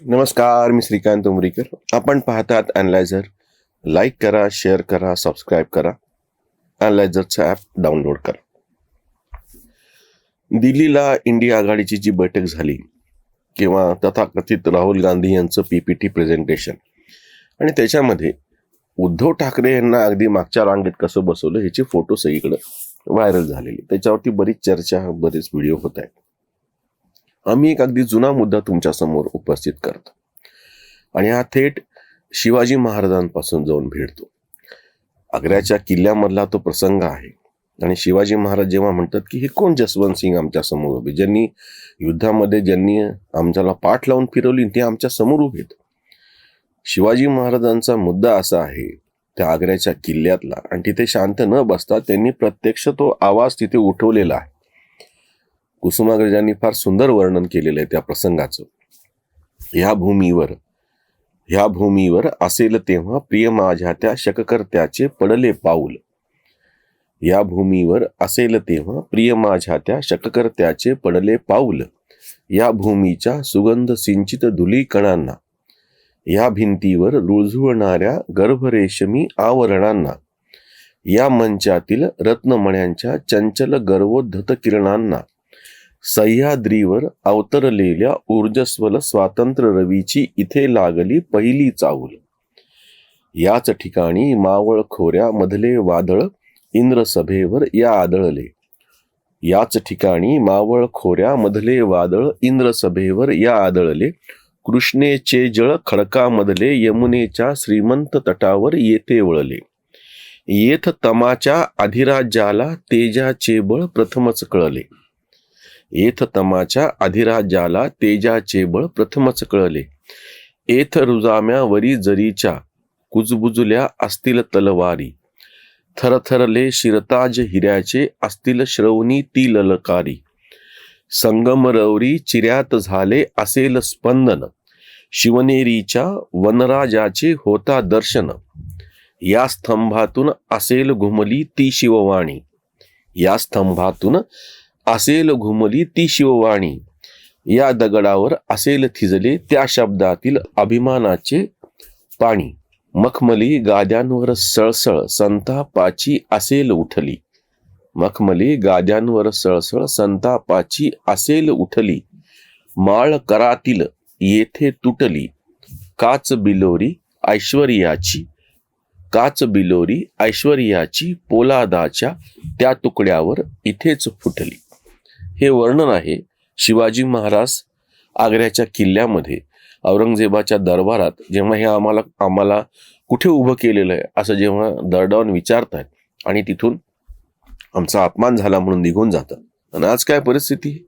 नमस्कार मी श्रीकांत उमरीकर. आपण पाहतात अनलायझर लाईक करा शेअर करा सबस्क्राईब करा. अनलायझरचं ॲप डाउनलोड करा. दिल्लीला इंडिया आघाडीची जी बैठक झाली किंवा तथाकथित राहुल गांधी यांचं पी पी टी प्रेझेंटेशन आणि त्याच्यामध्ये उद्धव ठाकरे यांना अगदी मागच्या रांगेत कसं बसवलं ह्याचे फोटो सगळीकडे व्हायरल झालेले. त्याच्यावरती बरीच चर्चा बरेच व्हिडिओ होत आहेत. आम्ही एक अगदी जुना मुद्दा तुमच्यासमोर उपस्थित करतो. आणि हा थेट शिवाजी महाराजांपासून जाऊन भेटतो आग्र्याच्या किल्ल्यामधला तो प्रसंग आहे. आणि शिवाजी महाराज जेव्हा म्हणतात की हे कोण जसवंत सिंग आमच्यासमोर उभे? ज्यांनी युद्धामध्ये ज्यांनी आमच्याला पाठ लावून फिरवली ते आमच्यासमोर उभे शिवाजी महाराजांचा मुद्दा असा आहे त्या आग्र्याच्या किल्ल्यातला. आणि तिथे शांत न बसता त्यांनी प्रत्यक्ष तो आवाज तिथे उठवलेला आहे. कुसुमाग्रजांनी फार सुंदर वर्णन केलेलं आहे त्या प्रसंगाचं. ह्या भूमीवर ह्या भूमीवर असेल तेव्हा प्रिय माझ्या त्या शककर्त्याचे पडले पाऊल. या भूमीवर असेल तेव्हा प्रिय माझ्या त्या शककर्त्याचे पडले पाऊल. या भूमीच्या सुगंध सिंचित धुली कणांना या भिंतीवर रुळझुळणाऱ्या गर्भरेशमी आवरणांना या मंचातील रत्नमण्यांच्या चंचल गर्वोद्धत किरणांना सह्याद्रीवर अवतरलेल्या ऊर्जस्वल स्वातंत्र्य रवीची इथे लागली पहिली चाऊल. याच ठिकाणी मावळ खोऱ्या मधले वादळ इंद्रसभेवर या आदळले. याच ठिकाणी मावळ खोऱ्या मधले वादळ इंद्रसभेवर या आदळले. कृष्णेचे जळ खडकामधले यमुनेच्या श्रीमंत तटावर येथे वळले. येथ तमाच्या अधिराज्याला तेजाचे बळ प्रथमच कळले. येथ तमाच्या अधिराज्याला तेजाचे बळ प्रथमच कळले. येथ रुजाम्यावरी जरीच्या कुजबुजल्या असतील तलवारी. थरथरले शिरताज हिऱ्याचे असतील श्रवणी ती ललकारी. संगमरवरी चिऱ्यात झाले असेल स्पंदन. शिवनेरीच्या वनराजाचे होता दर्शन. या स्तंभातून असेल घुमली ती शिववाणी. या स्तंभातून असेल घुमली ती शिववाणी. या दगडावर असेल थिजले त्या शब्दातील अभिमानाचे पाणी. मखमली गाद्यांवर सळसळ संतापाची असेल उठली. मखमली गाद्यांवर सळसळ संतापाची असेल उठली. माळ करातील येथे तुटली. काच बिलोरी ऐश्वर्याची. काच बिलोरी ऐश्वर्याची पोलादाच्या त्या तुकड्यावर इथेच फुटली. हे वर्णन आहे शिवाजी महाराज आग्र्याच्या किल्ल्यामध्ये औरंगजेबाच्या दरबारात जेव्हा हे आम्हाला आम्हाला कुठे उभं केलेलं आहे असं जेव्हा दरडावून विचारतात आणि तिथून आमचा अपमान झाला म्हणून निघून जातात. आणि आज काय परिस्थिती?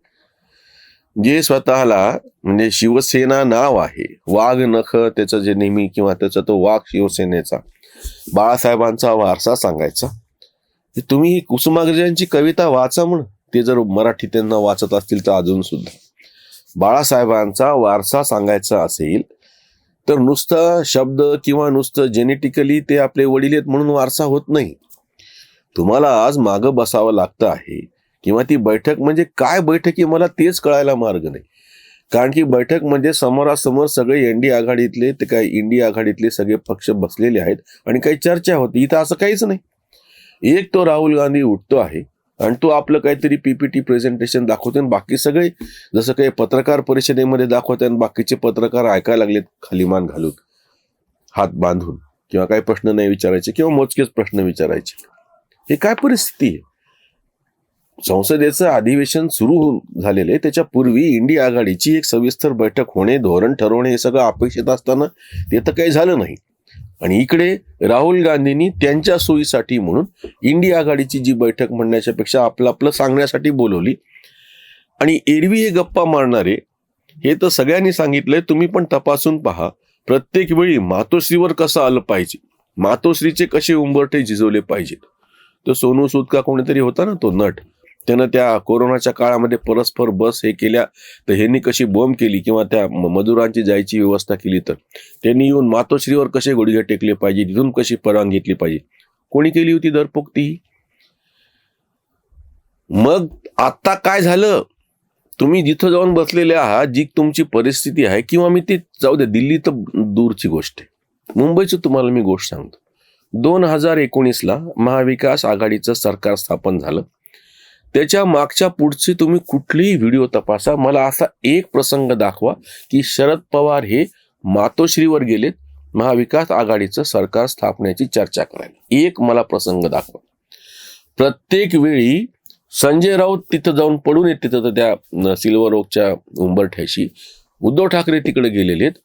जे स्वतःला म्हणजे शिवसेना नाव आहे वाघ नख त्याचं जे नेहमी किंवा त्याचा तो वाघ शिवसेनेचा बाळासाहेबांचा वारसा सांगायचा तुम्ही ही कुसुमाग्रजांची कविता वाचा म्हण ते जर मराठी त्यांना वाचत असतील तर अजून सुद्धा. बाळासाहेबांचा वारसा सांगायचा असेल तर नुसतं शब्द किंवा नुसतं जेनेटिकली ते आपले वडील आहेत म्हणून वारसा होत नाही. तुम्हाला आज मागं बसावं लागतं आहे किंवा ती बैठक म्हणजे काय बैठक आहे मला तेच कळायला मार्ग नाही. कारण की बैठक म्हणजे समोरासमोर सगळे एनडी आघाडीतले ते काय इंडिया आघाडीतले सगळे पक्ष बसलेले आहेत आणि काही चर्चा होती. इथं असं काहीच नाही. एक तो राहुल गांधी उठतो आहे आणि तो आपलं काहीतरी पीपीटी प्रेझेंटेशन दाखवतो आणि बाकी सगळे जसं काही पत्रकार परिषदेमध्ये दाखवते आणि बाकीचे पत्रकार ऐकायला लागलेत खाली मान घालून हात बांधून किंवा काही प्रश्न नाही विचारायचे किंवा मोजकेच प्रश्न विचारायचे. हे काय परिस्थिती आहे? संसदेचं अधिवेशन सुरू होऊन झालेलं आहे. त्याच्यापूर्वी इंडिया आघाडीची एक सविस्तर बैठक होणे धोरण ठरवणे हे सगळं अपेक्षित असताना ते तर काही झालं नाही. आणि इकडे राहुल गांधींनी त्यांच्या सोयीसाठी म्हणून इंडिया आघाडीची जी बैठक म्हणण्याच्या पेक्षा आपलं आपलं सांगण्यासाठी बोलवली. आणि एरवी हे गप्पा मारणारे हे तर सगळ्यांनी सांगितलंय तुम्ही पण तपासून पहा. प्रत्येक वेळी मातोश्रीवर कसं आलं पाहिजे? मातोश्रीचे कसे उंबरठे झिजवले पाहिजेत? तो सोनू सूद का कोणीतरी होता ना तो नट. त्यानं त्या कोरोनाच्या काळामध्ये परस्पर बस हे केल्या तर ह्यांनी कशी बोंब केली किंवा त्या मजुरांची जायची व्यवस्था केली तर? त्यांनी येऊन मातोश्रीवर कसे गुडघे टेकले पाहिजे? तिथून कशी परवानगी घेतली पाहिजे? कोणी केली होती दरपोक्ती? मग आता काय झालं? तुम्ही जिथं जाऊन बसलेले आहात जी तुमची परिस्थिती आहे किंवा मी ती जाऊ दे दिल्ली तर दूरची गोष्ट आहे. मुंबईची तुम्हाला मी गोष्ट सांगतो. दोन हजार एकोणीसला महाविकास आघाडीचं सरकार स्थापन झालं. त्याच्या मागच्या पुढची तुम्ही कुठलीही व्हिडिओ तपासा. मला असा एक प्रसंग दाखवा की शरद पवार हे मातोश्रीवर गेलेत महाविकास आघाडीचं सरकार स्थापण्याची चर्चा करायला. एक मला प्रसंग दाखवा. प्रत्येक वेळी संजय राऊत तिथं जाऊन पडून येत तिथं तर त्या सिल्वर ओकच्या उंबरठ्याशी. उद्धव ठाकरे तिकडे गेलेले आहेत.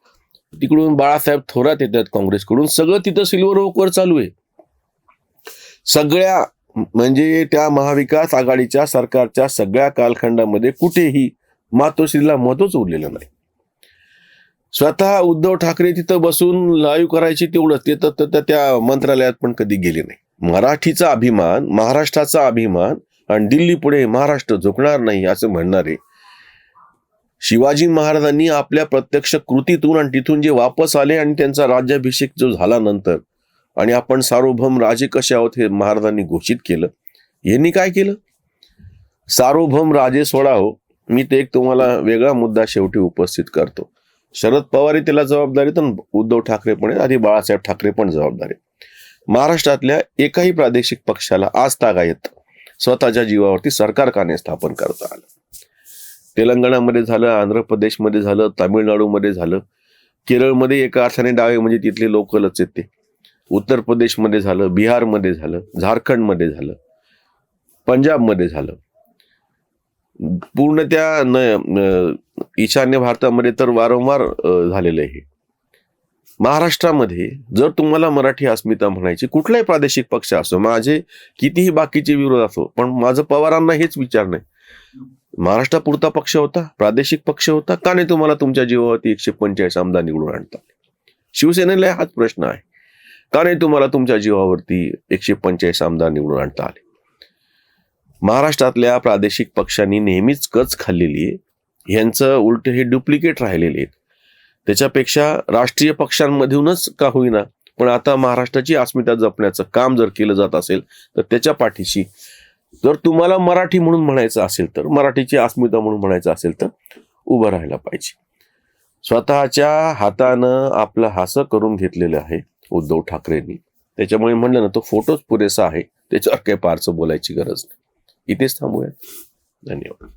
तिकडून बाळासाहेब थोरात येतात काँग्रेसकडून. सगळं तिथं सिल्वर ओकवर चालू आहे. सगळ्या म्हणजे त्या महाविकास आघाडीच्या सरकारच्या सगळ्या कालखंडामध्ये कुठेही मातोश्रीला महत्वच उरलेलं नाही. स्वतः उद्धव ठाकरे तिथं बसून लाईव्ह करायची तेवढं ते तर त्या मंत्रालयात पण कधी गेले नाही. मराठीचा अभिमान महाराष्ट्राचा अभिमान आणि दिल्ली पुढे महाराष्ट्र झुकणार नाही असं म्हणणारे शिवाजी महाराजांनी आपल्या प्रत्यक्ष कृतीतून आणि तिथून जे वापस आले आणि त्यांचा राज्याभिषेक जो झाला नंतर आणि आपण सार्वभौम राजे कसे आहोत हे महाराजांनी घोषित केलं. यांनी काय केलं? सार्वभौम राजे सोडावं हो. मी ते एक तुम्हाला वेगळा मुद्दा शेवटी उपस्थित करतो. शरद पवार त्याला जबाबदारी तर उद्धव ठाकरे पण आहे, आधी बाळासाहेब ठाकरे पण जबाबदारी महाराष्ट्रातल्या एकाही प्रादेशिक पक्षाला आज तागायत स्वतःच्या जीवावरती सरकार काने स्थापन करता आलं? तेलंगणामध्ये झालं आंध्र प्रदेशमध्ये झालं तामिळनाडूमध्ये झालं. केरळमध्ये एका अर्थाने डावे म्हणजे तिथले लोकलच आहेत ते. उत्तर प्रदेशमध्ये झालं बिहारमध्ये झालं झारखंडमध्ये झालं पंजाबमध्ये झालं. पूर्ण त्या न ईशान्य भारतामध्ये तर वारंवार झालेलं आहे महाराष्ट्रामध्ये जर तुम्हाला मराठी अस्मिता म्हणायची कुठलाही प्रादेशिक पक्ष असो माझे कितीही बाकीचे विरोध असो पण माझं पवारांना हेच विचार नाही. महाराष्ट्रापुरता पक्ष होता प्रादेशिक पक्ष होता का नाही तुम्हाला तुमच्या जीवावरती एकशे पंचेचाळीस आमदार निवडून आणता शिवसेनेला हाच प्रश्न आहे. का नाही तुम्हाला तुमच्या जीवावरती एकशे पंचेचाळीस आमदार निवडून आणता आले. महाराष्ट्रातल्या प्रादेशिक पक्षांनी नेहमीच कच खाल्लेली आहे. यांचं उलट हे डुप्लिकेट राहिलेले आहेत. त्याच्यापेक्षा राष्ट्रीय पक्षांमधूनच का होईना पण आता महाराष्ट्राची अस्मिता जपण्याचं काम जर केलं जात असेल तर त्याच्या पाठीशी जर तुम्हाला मराठी म्हणून म्हणायचं असेल तर मराठीची अस्मिता म्हणून म्हणायचं असेल तर उभं राहायला पाहिजे. स्वतःच्या हातानं आपलं हासं करून घेतलेलं आहे. उद्धव ठाकरेंनी. त्याच्यामुळे म्हणलं ना तो फोटोच पुरेसा आहे. त्याच्यावर काही फारसं बोलायची गरज नाही. इथेच थांबूया धन्यवाद.